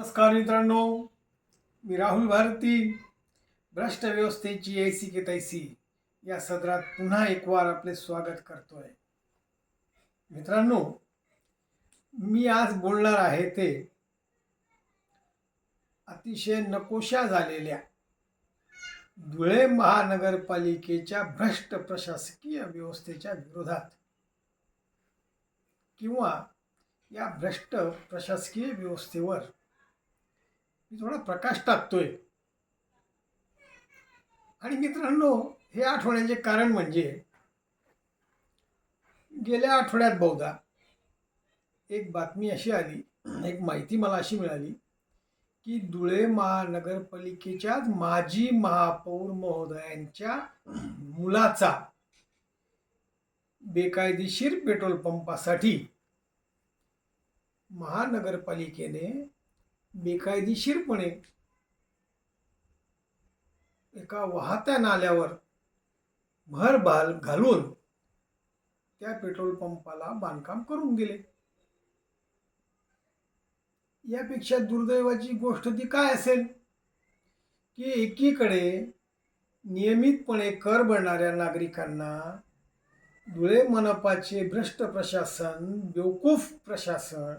नमस्कार मित्रांनो. मी राहुल भारती भ्रष्ट व्यवस्थेची ऐसी के तैसी या सदरात पुन्हा एक वार आपले स्वागत करतोय. मित्रांनो मी आज बोलणार आहे ते अतिशय नकोशा झालेल्या धुळे महानगरपालिकेच्या भ्रष्ट प्रशासकीय व्यवस्थेच्या विरोधात किंवा या भ्रष्ट प्रशासकीय व्यवस्थेवर मी थोडा प्रकाश टाकतोय. आणि मित्रांनो हे आठवण्याचे कारण म्हणजे गेल्या आठवड्यात बहुधा एक बातमी अशी आली एक माहिती मला अशी मिळाली की धुळे महानगरपालिकेच्याच माजी महापौर महोदयांच्या मुलाचा बेकायदेशीर पेट्रोल पंपासाठी महानगरपालिकेने बेकायदेशीरपणे एका वाहत्या नाल्यावर भरभाल घालून त्या पेट्रोल पंपाला बांधकाम करून दिले. यापेक्षा दुर्दैवाची गोष्ट ती काय असेल? की एकीकडे नियमितपणे कर भरणाऱ्या नागरिकांना धुळे मनपाचे भ्रष्ट प्रशासन बेवकूफ प्रशासन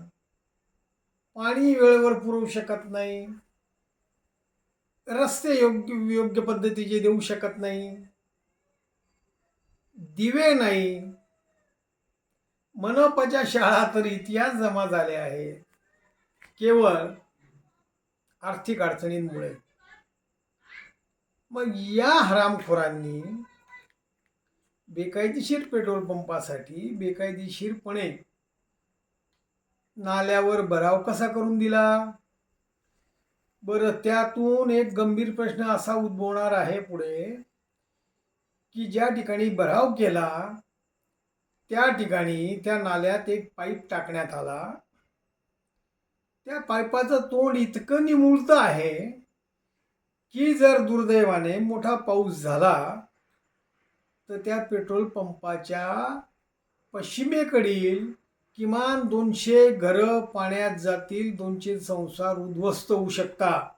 पाणी वेळेवर पुरवू शकत नाही. रस्ते योग्य योग्य पद्धतीचे देऊ शकत नाही. दिवे नाही. मनपाच्या शाळा तर इतिहास जमा झाले आहेत. केवळ आर्थिक अडचणींमुळे. मग या हरामखोरांनी बेकायदेशीर पेट्रोल पंपासाठी बेकायदेशीरपणे नाल्यावर भराव कसा करून दिला? बरं त्यातून एक गंभीर प्रश्न असा उद्भवणार आहे पुढे की ज्या ठिकाणी भराव केला त्या ठिकाणी त्या नाल्यात एक पाईप टाकण्यात आला. त्या पाईपाचं तोंड इतकं निमुळतं आहे की जर दुर्दैवाने मोठा पाऊस झाला तर त्या पेट्रोल पंपाच्या पश्चिमेकडील किमान दोनशे घरं पाण्यात जातील दोनशे संसार उद्ध्वस्त होऊ शकतात.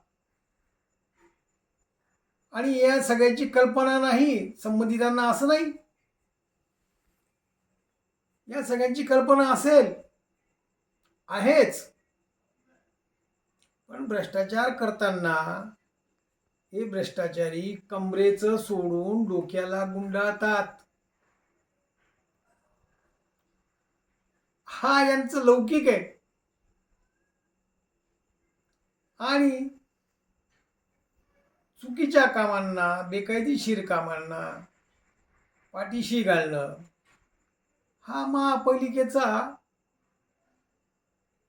आणि या सगळ्याची कल्पना नाही संबंधितांना असं नाही. या सगळ्यांची कल्पना असेल आहेच. पण भ्रष्टाचार करताना हे भ्रष्टाचारी कमरेचं सोडून डोक्याला गुंडाळतात. हा यांचं लौकिक आहे. आणि चुकीच्या कामांना बेकायदेशीर कामांना पाठीशी घालणं हा महापालिकेचा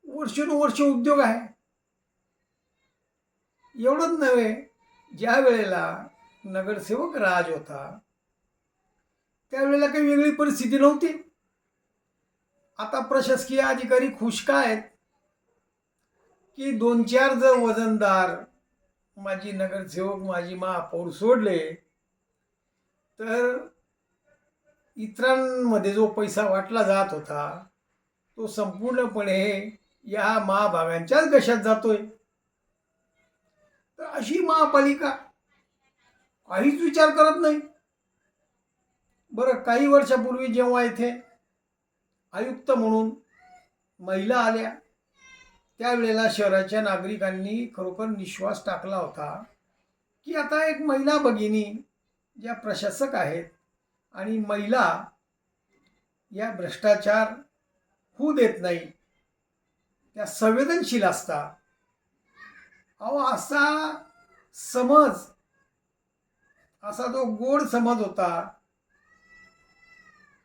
वर्षानुवर्ष उद्योग आहे. एवढंच नव्हे ज्या वेळेला नगरसेवक राज होता त्यावेळेला काही वेगळी परिस्थिती नव्हती. आता प्रशासकीय अधिकारी खुश काय आहेत की दोन चार जर वजनदार माझी नगरसेवक माझी महापौर सोडले तर इतरांमध्ये जो पैसा वाटला जात होता तो संपूर्णपणे या महाभागांच्याच गशात जातोय. तर अशी महापालिका काहीच विचार करत नाही. बरं काही वर्षापूर्वी जेव्हा इथे आयुक्त म्हणून महिला आल्या. त्यावेळेला शहराच्या नागरिकांनी खरोखर निश्वास टाकला होता की आता एक महिला भगिनी ज्या प्रशासक आहेत आणि महिला या भ्रष्टाचार होऊ देत नाही त्या संवेदनशील असतात. अहो असा समज असा जो गोड समज होता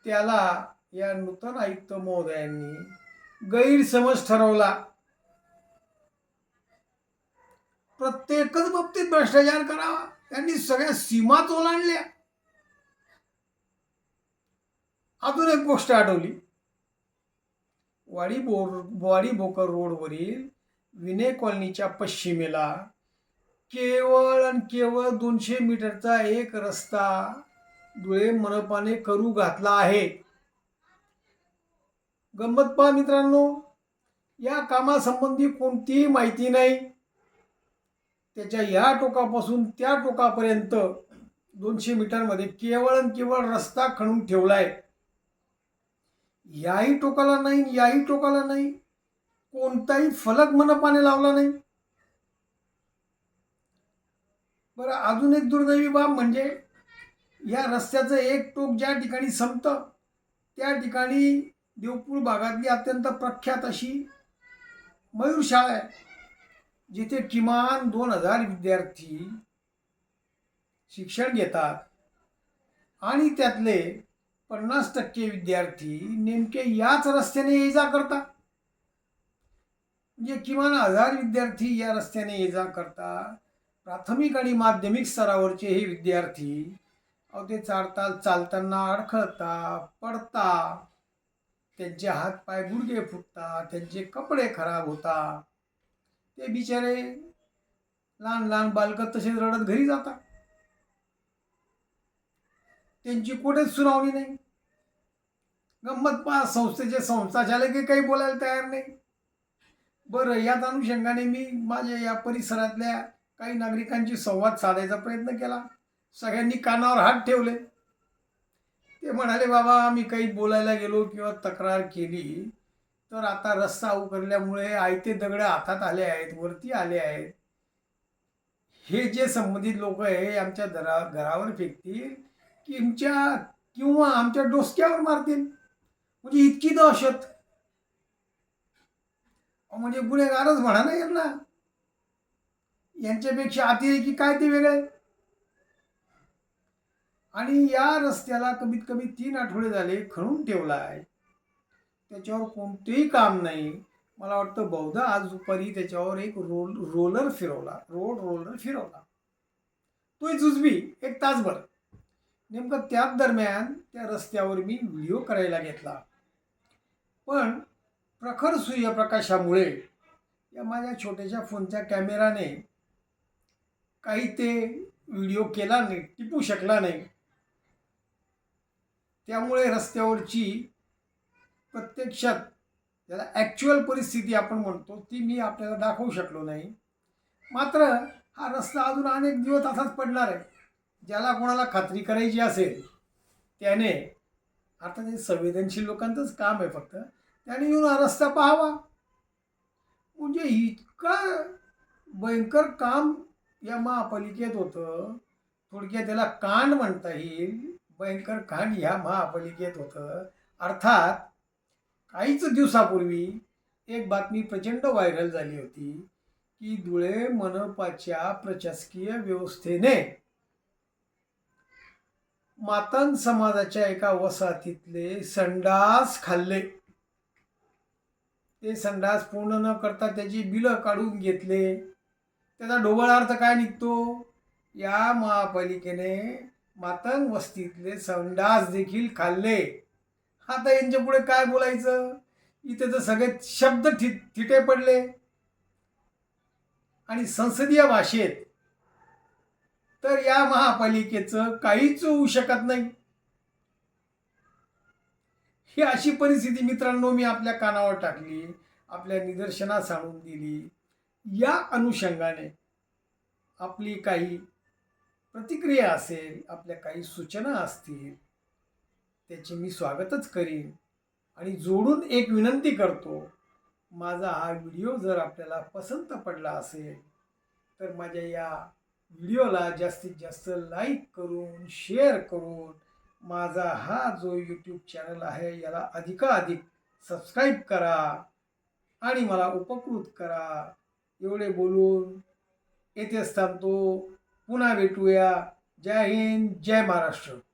त्याला या नूतन आयुक्त महोदयांनी गैरसमज ठरवला. प्रत्येकच बाबतीत भ्रष्टाचार करावा. त्यांनी सगळ्या सीमा ओलांडल्या. अजून एक गोष्ट आठवली. वाडी बोर वाडी भोकर रोडवरील विनय कॉलनीच्या पश्चिमेला केवळ आणि केवळ दोनशे मीटरचा एक रस्ता धुळे मनपाने करू घातला आहे. गंमत पहा मित्रांनो या कामासंबंधी कोणतीही माहिती नाही. त्याच्या या टोकापासून त्या टोकापर्यंत दोनशे मीटरमध्ये केवळ आणि केवळ रस्ता खणून ठेवलाय याही टोकाला नाही याही टोकाला नाही कोणताही फलक मनपाने लावला नाही. बरं अजून एक दुर्दैवी बाब म्हणजे या रस्त्याचं एक टोक ज्या ठिकाणी संपतं त्या ठिकाणी देवपूर भागातली अत्यंत प्रख्यात अशी मयूर शाळा आहे जिथे किमान दोन हजार विद्यार्थी शिक्षण घेतात. आणि त्यातले पन्नास टक्के विद्यार्थी नेमके याच रस्त्याने ये जा करतात. म्हणजे किमान हजार विद्यार्थी या रस्त्याने ये जा करतात. प्राथमिक आणि माध्यमिक स्तरावरचे हे विद्यार्थी अहो ते चालता चालताना अडखळता पडता त्यांचे हात पाय गुडघे फुटतात त्यांचे कपडे खराब होतात. ते बिचारे लहान लहान बालकं तसेच रडत घरी जातात. त्यांची कुठेच सुनावणी नाही. गंमत पा संस्थेचे संस्थाचालकही काही बोलायला तयार नाही. बरं याच अनुषंगाने मी माझ्या या परिसरातल्या काही नागरिकांशी संवाद साधायचा प्रयत्न केला. सगळ्यांनी कानावर हात ठेवले. ते म्हणाले बाबा आम्ही काही बोलायला गेलो किंवा तक्रार केली तर आता रस्ता उकरल्यामुळे आयते दगड हातात आले आहेत वरती आले आहेत. हे जे संबंधित लोक आहे आमच्या दरा घरावर फेकतील किमच्या किंवा आमच्या डोसक्यावर मारतील. म्हणजे इतकी दहशत. म्हणजे गुन्हेगारच म्हणा ना यांना. यांच्यापेक्षा अतिरेकी काय ते वेगळं? आणि या रस्त्याला कमीत कमी तीन आठवडे झाले खणून ठेवला आहे त्याच्यावर कोणतेही काम नाही. मला वाटतं बहुधा आज दुपारी त्याच्यावर एक रोल रोलर फिरवला. रोड रोलर फिरवला. तोही जुजबी एक तासभर. नेमकं त्याच दरम्यान त्या रस्त्यावर मी व्हिडिओ करायला घेतला. पण प्रखर सूर्यप्रकाशामुळे या माझ्या छोट्याशा फोनच्या कॅमेराने काही ते व्हिडिओ केला नाही टिपू शकला नाही. त्यामुळे रस्त्यावरची प्रत्यक्षात ज्याला ॲक्च्युअल परिस्थिती आपण म्हणतो ती मी आपल्याला दाखवू शकलो नाही. मात्र हा रस्ता अजून अनेक दिवस असाच पडणार आहे. ज्याला कोणाला खात्री करायची असेल त्याने आता ते संवेदनशील लोकांचंच काम आहे फक्त त्याने येऊन हा रस्ता पाहावा. म्हणजे इतकं भयंकर काम या महापालिकेत होतं. थोडक्यात त्याला कांड म्हणता येईल. भयंकर कांड ह्या महापालिकेत होतं. अर्थात काहीच दिवसापूर्वी एक बातमी प्रचंड व्हायरल झाली होती की धुळे मनपाच्या प्रशासकीय व्यवस्थेने मातंग समाजाच्या एका वसाहतीतले संडास खाल्ले. ते संडास पूर्ण न करता त्याची बिलं काढून घेतले. त्याचा ढोबळ अर्थ काय निघतो? या महापालिकेने मातंग वस्तीतले संडास देखील खाल्ले. आता यांच्या पुढे काय बोलायचं? इथे तर सगळे शब्द ठि थिटे पडले. आणि संसदीय भाषेत तर या महापालिकेचं काहीच होऊ शकत नाही. ही अशी परिस्थिती मित्रांनो मी आपल्या कानावर टाकली आपल्या निदर्शनास आणून दिली. या अनुषंगाने आपली काही प्रतिक्रिया असेल आपल्या काही सूचना असतील त्याचे मी स्वागतच करीन आणि जोडून एक विनंती करतो माझा हा व्हिडिओ जर आपल्याला पसंत पडला असेल तर माझ्या या व्हिडिओला जास्तीत जास्त लाईक करून शेअर करून माझा हा जो यूट्यूब चॅनल आहे याला अधिकाधिक सबस्क्राईब करा आणि मला उपकृत करा. एवढे बोलून येथेच थांबतो. पुन्हा भेटूया. जय हिंद जय महाराष्ट्र.